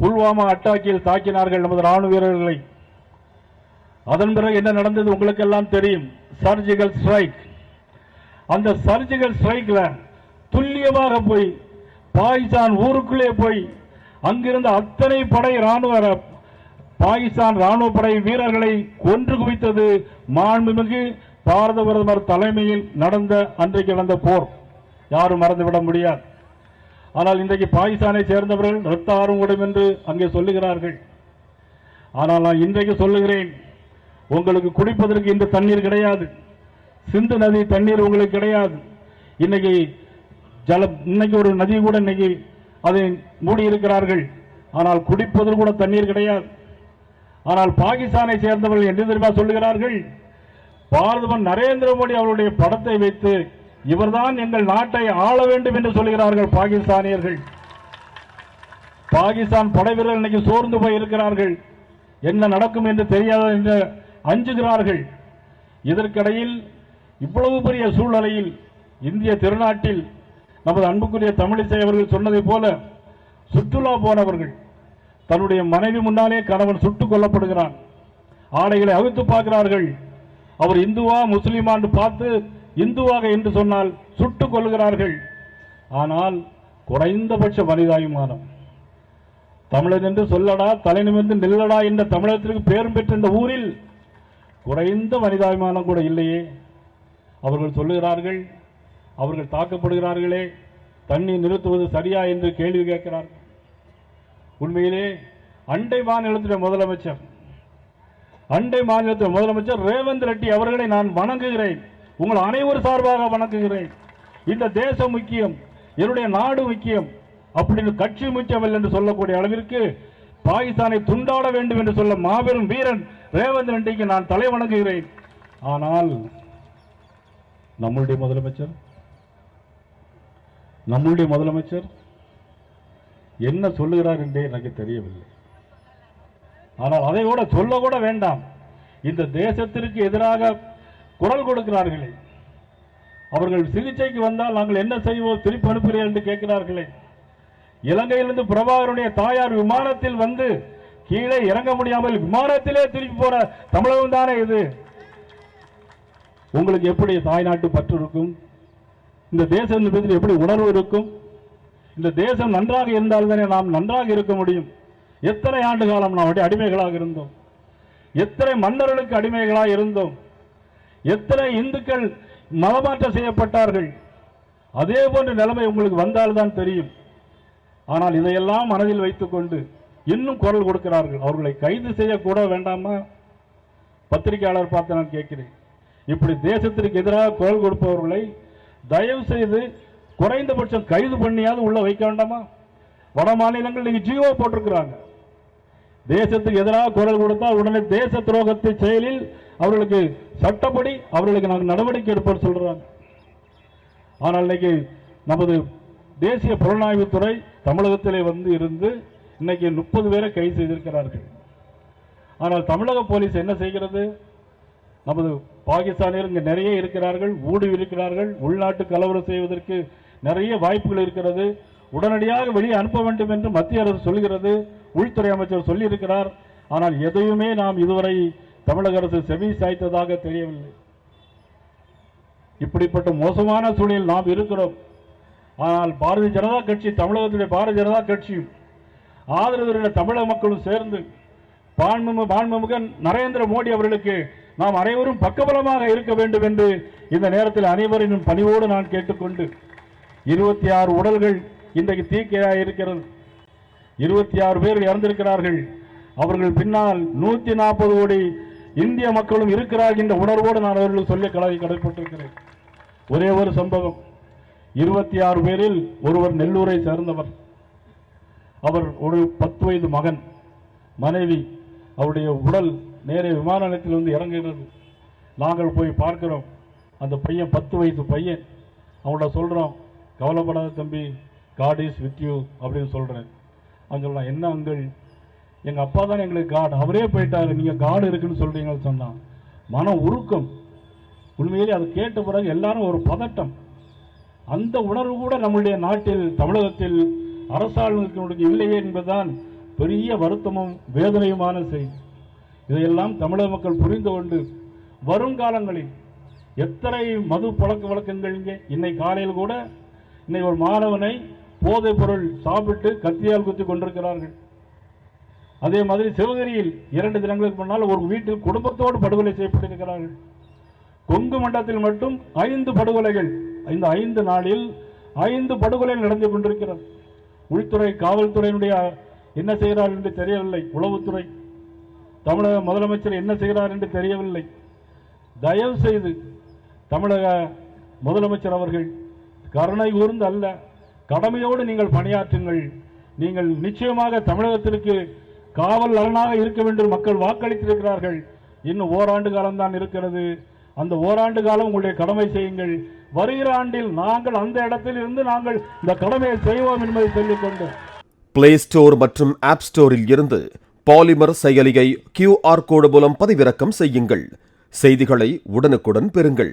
புல்வாமா அட்டாக்கில் தாக்கினார்கள் நமது ராணுவ வீரர்களை. அதன் பிறகு என்ன நடந்தது உங்களுக்கெல்லாம் தெரியும். சர்ஜிக்கல் ஸ்ட்ரைக் அந்த சர்ஜிக்கல் ஸ்ட்ரைக்ல துல்லியமாக போய் பாகிஸ்தான் ஊருக்குள்ளே போய் அங்கிருந்த அத்தனை படை ராணுவ பாகிஸ்தான் ராணுவ படை வீரர்களை கொன்று குவித்தது மாண்புமிகு பாரத பிரதமர் தலைமையில் நடந்த அன்றைக்கு நடந்த போர். யாரும் மறந்துவிட முடியாது. ஆனால் இன்றைக்கு பாகிஸ்தானை சேர்ந்தவர்கள் ரத்த ஆர்வம் என்று அங்கே சொல்லுகிறார்கள். ஆனால் நான் இன்றைக்கு சொல்லுகிறேன் உங்களுக்கு குடிப்பதற்கு இந்த தண்ணீர் கிடையாது. சிந்து நதி தண்ணீர் உங்களுக்கு கிடையாது. இன்னைக்கு ஜல இன்னைக்கு ஒரு நதி கூட இன்னைக்கு அதை மூடி இருக்கிறார்கள் ஆனால் குடிப்பதற்கு கூட தண்ணீர் கிடையாது. ஆனால் பாகிஸ்தானை சேர்ந்தவர்கள் என்று தெரியுமா சொல்லுகிறார்கள்? பாரதமன் நரேந்திர மோடி அவருடைய படத்தை வைத்து இவர்தான் எங்கள் நாட்டை ஆள வேண்டும் என்று சொல்கிறார்கள் பாகிஸ்தானியர்கள். பாகிஸ்தான் படை இன்னைக்கு சோர்ந்து போய் இருக்கிறார்கள். என்ன நடக்கும் என்று தெரியாத என்று அஞ்சுகிறார்கள். இதற்கிடையில் இவ்வளவு பெரிய சூழ்நிலையில் இந்திய திருநாட்டில் நமது அன்புக்குரிய தமிழிசை அவர்கள் சொன்னதைப் போல சுற்றுலா போனவர்கள் தன்னுடைய மனைவி முன்னாலே கணவன் சுட்டுக் கொல்லப்படுகிறான். ஆடைகளை அவித்து பார்க்கிறார்கள். அவர் இந்துவா முஸ்லிமா பார்த்து இந்துவாக என்று சொன்னால் சுட்டுக் கொள்கிறார்கள் ஆனால் குறைந்தபட்ச மனிதாயுமானம் தமிழன் என்று சொல்லடா தலைநிமிர்ந்து நில்லடா என்ற தமிழகத்திற்கு பேரும் பெற்ற இந்த ஊரில் குறைந்த மனிதாபிமானம் கூட இல்லையே. அவர்கள் சொல்லுகிறார்கள் அவர்கள் தாக்கப்படுகிறார்களே தண்ணி நிறுத்துவது சரியா என்று கேள்வி கேட்கிறார்கள். உண்மையிலே அண்டை மாநிலத்தின் முதலமைச்சர் அண்டை மாநிலத்தின் முதலமைச்சர் ரேவந்த் ரெட்டி அவர்களை நான் வணங்குகிறேன். உங்கள் அனைவர் சார்பாக வணங்குகிறேன். இந்த தேசம் முக்கியம் என்னுடைய நாடு முக்கியம். அப்படின்னு கட்சி முக்கியமில்லை என்று சொல்லக்கூடிய அளவிற்கு பாகிஸ்தானை துண்டாட வேண்டும் என்று சொல்ல மாபெரும் வீரன் ரேவந்த் ரெட்டிக்கு நான் தலை வணங்குகிறேன். ஆனால் நம்மளுடைய முதலமைச்சர்? நம்முடைய முதலமைச்சர் என்ன சொல்லுகிறார் என்றே எனக்கு தெரியவில்லை. ஆனால் அதை கூட சொல்ல கூட வேண்டாம். இந்த தேசத்திற்கு எதிராக குரல் கொடுக்கிறார்களே. அவர்கள் சிகிச்சைக்கு வந்தால் நாங்கள் என்ன செய்வோம் திருப்பி அனுப்புகிறேன் என்று கேட்கிறார்களே. இலங்கையிலிருந்து பிரபாகருடைய தாயார் விமானத்தில் வந்து கீழே இறங்க முடியாமல் விமானத்திலே திருப்பி போற தமிழகம் தானே இது? உங்களுக்கு எப்படி தாய்நாட்டு பற்று இருக்கும்? இந்த தேசம் எப்படி உணர்வு இருக்கும்? இந்த தேசம் நன்றாக இருந்தால் தானே நாம் நன்றாக இருக்க முடியும். எத்தனை ஆண்டு காலம் நாம் அடிமைகளாக இருந்தோம்? எத்தனை மன்னர்களுக்கு அடிமைகளாக இருந்தோம்? எத்தனை இந்துக்கள் மதமாற்றம் செய்யப்பட்டார்கள்? அதே போன்ற நிலைமை உங்களுக்கு வந்தால்தான் தெரியும். ஆனால் இதையெல்லாம் மனதில் வைத்துக்கொண்டு இன்னும் குரல் கொடுக்கிறார்கள். அவர்களை கைது செய்யக்கூட வேண்டாமா? பத்திரிகையாளர் பார்த்து நான் கேட்கிறேன். இப்படி தேசத்திற்கு எதிராக குரல் கொடுப்பவர்களை தயவு செய்து குறைந்தபட்சம் கைது பண்ணியாவது உள்ள வைக்க வேண்டாமா? வட மாநிலங்கள் நீங்க ஜியோ போட்டிருக்கிறாங்க. தேசத்துக்கு எதிராக குரல் கொடுத்தால் உடனே தேச துரோகத்தை செயலில் அவர்களுக்கு சட்டப்படி அவர்களுக்கு நாங்கள் நடவடிக்கை எடுப்போம் சொல்கிறாங்க ஆனால் இன்னைக்கு நமது தேசிய புலனாய்வுத்துறை தமிழகத்திலே வந்து இருந்து இன்னைக்கு முப்பது பேரை கைது செய்திருக்கிறார்கள். ஆனால் தமிழக போலீஸ் என்ன செய்கிறது? நமது பாகிஸ்தானியர் இங்கே நிறைய இருக்கிறார்கள் ஊடு இருக்கிறார்கள் உள்நாட்டு கலவரம் செய்வதற்கு நிறைய வாய்ப்புகள் இருக்கிறது. உடனடியாக வெளியே அனுப்ப வேண்டும் என்று மத்திய அரசு சொல்கிறது உள்துறை அமைச்சர் சொல்லியிருக்கிறார். ஆனால் எதையுமே நாம் இதுவரை தமிழக அரசு செவி சாய்த்ததாக தெரியவில்லை. இப்படிப்பட்ட மோசமான சூழலில் நாம் இருக்கிறோம். ஆனால் பாரதிய ஜனதா கட்சி தமிழகத்துடைய பாரதிய ஜனதா கட்சியும் ஆதரவு தமிழக மக்களும் சேர்ந்து பான்மு பான்மமுகன் நரேந்திர மோடி அவர்களுக்கு நாம் அனைவரும் பக்கபலமாக இருக்க வேண்டும் என்று இந்த நேரத்தில் அனைவரின் பணிவோடு நான் கேட்டுக்கொண்டு இருபத்தி ஆறு உடல்கள் இன்றைக்கு தீக்கையாக இருக்கிறது. இருபத்தி ஆறு பேர் இறந்திருக்கிறார்கள். அவர்கள் பின்னால் நூற்றி நாற்பது கோடி இந்திய மக்களும் இருக்கிறார்கள் என்ற உணர்வோடு நான் அவர்களுக்கு சொல்லி கடை கடைப்பட்டிருக்கிறேன் ஒரே ஒரு சம்பவம். இருபத்தி ஆறு பேரில் ஒருவர் நெல்லூரை சேர்ந்தவர். அவர் ஒரு பத்து வயது மகன். மனைவி அவருடைய உடல் நேரே விமான நிலையத்தில் வந்து இறங்குகிறது. நாங்கள் போய் பார்க்கிறோம். அந்த பையன் பத்து வயது பையன். அவங்கள சொல்கிறோம் கவலைப்படாத தம்பி காட் இஸ் வித் யூ அப்படின்னு சொல்கிறேன் அங்கெல்லாம் என்ன அங்கள் எங்கள் அப்பா தான் எங்களுக்கு காடு அவரே போயிட்டாரு. நீங்கள் காடு இருக்குன்னு சொல்கிறீங்கன்னு சொன்னான். மன உருக்கம். உண்மையிலே அது கேட்ட பிறகு எல்லாரும் ஒரு பதட்டம். அந்த உணர்வு கூட நம்முடைய நாட்டில் தமிழகத்தில் அரசாளுக்கு இல்லையே என்பதுதான் பெரிய வருத்தமும் வேதனையுமான செய்தி. இதையெல்லாம் தமிழக மக்கள் புரிந்து கொண்டு வருங்காலங்களில் எத்தனை மது பழக்க வழக்கங்கள் இங்கே? இன்னை காலையில் கூட இன்னை ஒரு மாணவனை போதைப் பொருள் சாப்பிட்டு கத்தியால் குத்தி கொண்டிருக்கிறார்கள். அதே மாதிரி சிவகிரியில் இரண்டு தினங்களுக்கு முன்னால் ஒரு வீட்டில் குடும்பத்தோடு படுகொலை செய்யப்பட்டிருக்கிறார்கள். கொங்கு மண்டலத்தில் மட்டும் ஐந்து படுகொலைகள் இந்த ஐந்து நாளில் ஐந்து படுகொலைகள் நடந்து கொண்டிருக்கிறது. உள்துறை காவல்துறையினுடைய என்ன செய்கிறார் என்று தெரியவில்லை. உளவுத்துறை தமிழக முதலமைச்சர் என்ன செய்கிறார் என்று தெரியவில்லை. தயவு செய்து தமிழக முதலமைச்சர் அவர்கள் கருணை கூர்ந்து அல்ல கடமையோடு நீங்கள் பணியாற்றுங்கள். நீங்கள் நிச்சயமாக தமிழகத்திற்கு காவல் அரணாக இருக்க வேண்டும். மக்கள் வாக்களித்திருக்கிறார்கள். இன்னும் ஓராண்டு காலம்தான் இருக்கிறது. அந்த ஓராண்டு காலம் உங்களுடைய கடமை செய்யுங்கள். வருகிற ஆண்டில் நாங்கள் அந்த இடத்தில் இருந்து நாங்கள் இந்த கடமையை செய்வோம் என்பதை சொல்லிக்கொண்டு. பிளே ஸ்டோர் மற்றும் ஆப் ஸ்டோரில் இருந்து பாலிமர் செயலியை கியூஆர் கோடு மூலம் பதிவிறக்கம் செய்யுங்கள். செய்திகளை உடனுக்குடன் பெறுங்கள்.